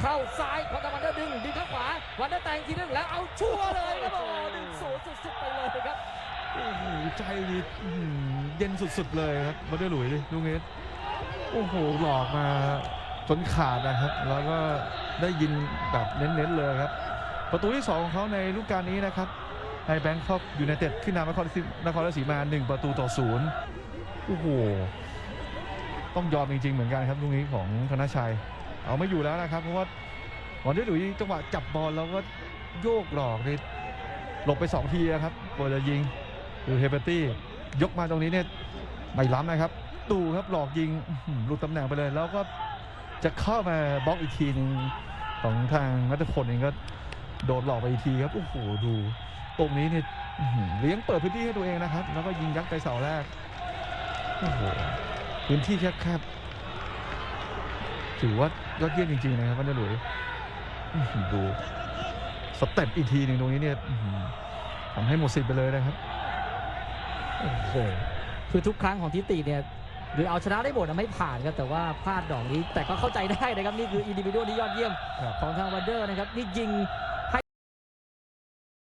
เข้าซ้ายของตะวันเดอร์ดึงดึงเข้าขวาวันเดอร์แต่งทีนึงแล้วเอาชัวร์เลยครับโอ้ดึงสูงสุดๆไปเลยครับโอ้โหใจนี่อื้อหือเย็นสุดๆเลยครับมาด้วยหลุยส์ลูกนี้โอ้โหหลอกมาจนขาดนะครับ แล้วก็ได้ยินแบบเน้นๆเลยครับ ประตูที่สองของเขาในฤดูกาลนี้นะครับให้แบงคอกยูไนเต็ดขึ้นนำนครราชสีนครราชสีมาหนึ่งประตูต่อศูนย์โอ้โหต้องยอมจริงๆเหมือนกันครับลูกนี้ของธนชัย เอาไม่อยู่แล้วนะครับ เพราะว่าหวันด้วยหลุยจังหวะจับบอลแล้วก็โยกหลอกนี่หลบไปสองทีนะครับกว่าจะยิงคือเฮเบอร์ตี้ยกมาตรงนี้เนี่ยไม่ล้ำนะครับ ดูครับหลอกยิงหลุดตำแหน่งไปเลย แล้วก็จะเข้ามาบล็อกอีกทีหนึงของทางนัทพลเองก็โดนหลอกไปอีกทีครับโอ้โหดู ตรงนี้เนี่ยเลี้ยงเปิดพื้นที่ให้ตัวเองนะครับ แล้วก็ยิงยัดไปเสาแรกโอ้โหพื้นที่แคบ ถือว่ายอดเยี่ยมจริง ๆ นะครับวันเดอร์หลุยส์อื้อหือดูสเต็ปอีกทีหนึ่งตรงนี้เนี่ยอื้อหือทำให้หมดสิทธิ์ไปเลยนะครับโอ้โหคือทุกครั้งของทิติเนี่ยหรือเอาชนะได้หมดนะไม่ผ่านครับแต่ว่าพลาดดอกนี้ แต่ก็เข้าใจได้นะครับ นี่คืออินดิวิโดที่ยอดเยี่ยมครับของทางวันเดอร์นะครับ นี่ยิง